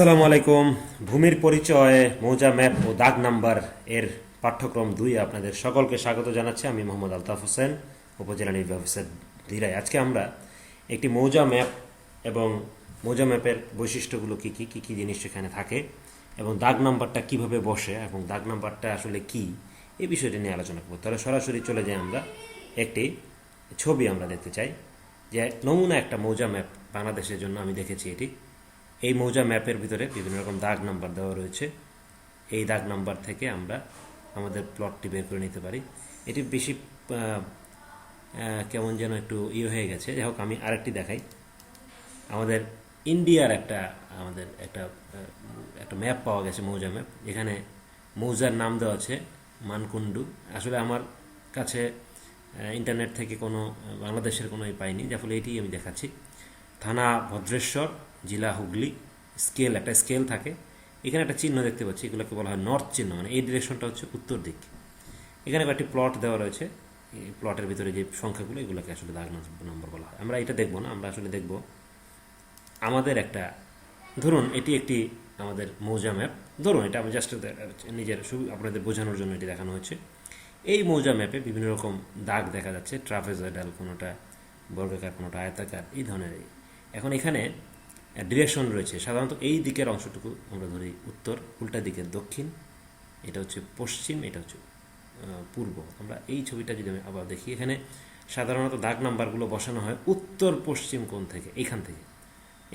আসসালামু আলাইকুম। ভূমির পরিচয়, মৌজা ম্যাপ ও দাগ নাম্বার এর পাঠ্যক্রম দুই আপনাদের সকলকে স্বাগত জানাচ্ছি। আমি মোহাম্মদ আলতাফ হোসেন, উপজেলা নির্বাহী অফিসার ধীরাই। আজকে আমরা একটি মৌজা ম্যাপ এবং মৌজা ম্যাপের বৈশিষ্ট্যগুলো কী কী কী কী জিনিস সেখানে থাকে এবং দাগ নাম্বারটা কীভাবে বসে এবং দাগ নাম্বারটা আসলে কি এই বিষয়টি নিয়ে আলোচনা করব। তাহলে সরাসরি চলে যাই আমরা। একটি ছবি আমরা দেখতে চাই, যে নমুনা একটা মৌজা ম্যাপ বাংলাদেশের জন্য আমি দেখেছি এটি। এই মৌজা ম্যাপের ভিতরে বিভিন্ন রকম দাগ নাম্বার দেওয়া রয়েছে। এই দাগ নাম্বার থেকে আমরা আমাদের প্লটটি বের করে নিতে পারি। এটি বেশি কেমন যেন একটু ইয়ে হয়ে গেছে। যাই হোক, আমি আরেকটি দেখাই। আমাদের ইন্ডিয়ার একটা, আমাদের একটা একটা ম্যাপ পাওয়া গেছে, মৌজা ম্যাপ। এখানে মৌজার নাম দেওয়া আছে, মানকুণ্ডু। আসলে আমার কাছে ইন্টারনেট থেকে কোনো, বাংলাদেশের কোনো পাইনি, যার ফলে এটি আমি দেখাচ্ছি। থানা ভদ্রেশ্বর, জেলা হুগলি, স্কেল, একটা স্কেল থাকে। এখানে একটা চিহ্ন দেখতে পাচ্ছি, এগুলোকে বলা হয় নর্থ চিহ্ন মানে এই ডিরেকশনটা হচ্ছে উত্তর দিক। এখানে কয়েকটি প্লট দেওয়া রয়েছে। এই প্লটের ভিতরে যে সংখ্যাগুলো, এগুলোকে আসলে দাগ নম্বর বলা হয়। আমরা এটা দেখব না, আমরা আসলে দেখব। আমাদের একটা, ধরুন, এটি একটি আমাদের মৌজা ম্যাপ ধরুন, এটা আমি জাস্ট নিজের আপনাদের বোঝানোর জন্য এটি দেখানো হচ্ছে। এই মৌজা ম্যাপে বিভিন্ন রকম দাগ দেখা যাচ্ছে ট্রাফেজয়েডাল কোনোটা, বর্গাকার কোনোটা, আয়তাকার, এই ধরনের এখন এখানে ডিরেকশন রয়েছে। সাধারণত এই দিকের অংশটুকু আমরা ধরি উত্তর, উল্টা দিকের দক্ষিণ। এটা হচ্ছে পশ্চিম, এটা হচ্ছে পূর্ব। আমরা এই ছবিটা যদি আমি আবার দেখি, এখানে সাধারণত দাগ নাম্বারগুলো বসানো হয় উত্তর পশ্চিম কোণ থেকে, এখান থেকে।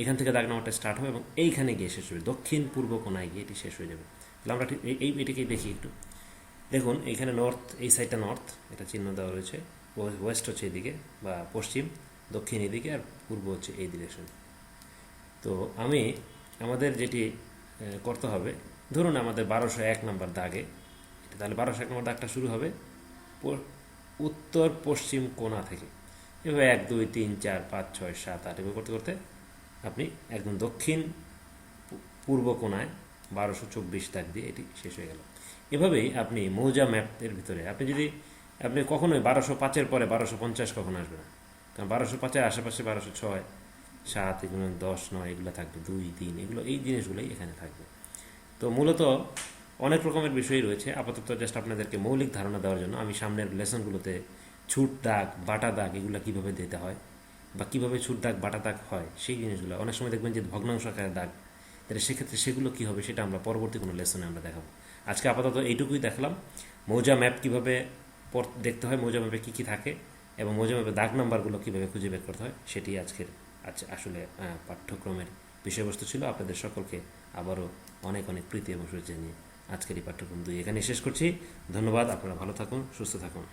এখান থেকে দাগ নাম্বারটা স্টার্ট হবে এবং এইখানে গিয়ে শেষ হবে দক্ষিণ পূর্ব কোনায় গিয়ে এটি শেষ হয়ে যাবে। তাহলে আমরা ঠিক এই- এটাকেই দেখি একটু। দেখুন এইখানে নর্থ এই সাইডটা নর্থ এটা চিহ্ন দেওয়া রয়েছে। ওয়েস্ট হচ্ছে এদিকে বা পশ্চিম। দক্ষিণ এদিকে আর পূর্ব হচ্ছে এই ডিরেকশন তো আমি আমাদের যেটি করতে হবে, ধরুন আমাদের বারোশো এক নম্বর দাগে তাহলে বারোশো এক নম্বর দাগটা শুরু হবে উত্তর পশ্চিম কোণা থেকে। এভাবে এক, দুই, তিন, চার, পাঁচ, ছয়, সাত, আট এভাবে করতে করতে আপনি একদম দক্ষিণ পূর্ব কোণায় বারোশো চব্বিশ দাগ দিয়ে এটি শেষ হয়ে গেল। এভাবেই আপনি মৌজা ম্যাপের ভিতরে, আপনি যদি, আপনি কখনোই বারোশো পাঁচের পরে বারোশো পঞ্চাশ কখনো আসবে না। কারণ বারোশো পাঁচের আশেপাশে বারোশো ছয়, সাত, এগুলো দশ, নয়, এগুলো থাকবে, দুই, তিন, এগুলো এই জিনিসগুলোই এখানে থাকবে। তো মূলত অনেক রকমের বিষয় রয়েছে। আপাতত জাস্ট আপনাদেরকে মৌলিক ধারণা দেওয়ার জন্য আমি সামনের লেসনগুলোতে ছুট দাগ, বাটা দাগ এগুলো কীভাবে দিতে হয় বা কীভাবে ছুট দাগ, বাটা দাগ হয়, সেই জিনিসগুলো। অনেক সময় দেখবেন যে ভগ্নাংশ আকারে দাগ, তাহলে সেক্ষেত্রে সেগুলো কী হবে সেটা আমরা পরবর্তী কোনো লেসনে আমরা দেখাবো। আজকে আপাতত এইটুকুই দেখলাম। মৌজা ম্যাপ কীভাবে দেখতে হয়, মৌজা ম্যাপে কী কী থাকে এবং মৌজা দাগ নাম্বারগুলো কীভাবে খুঁজে বের করতে হয়, সেটি আজকের আজ- আসলে পাঠ্যক্রমের বিষয়বস্তু ছিল। আপনাদের সকলকে আবারও অনেক অনেক প্রীতি এবং শুভেচ্ছা নিয়ে আজকের এই পাঠ্যক্রম দুই এখানে শেষ করছি। ধন্যবাদ, আপনারা ভালো থাকুন, সুস্থ থাকুন।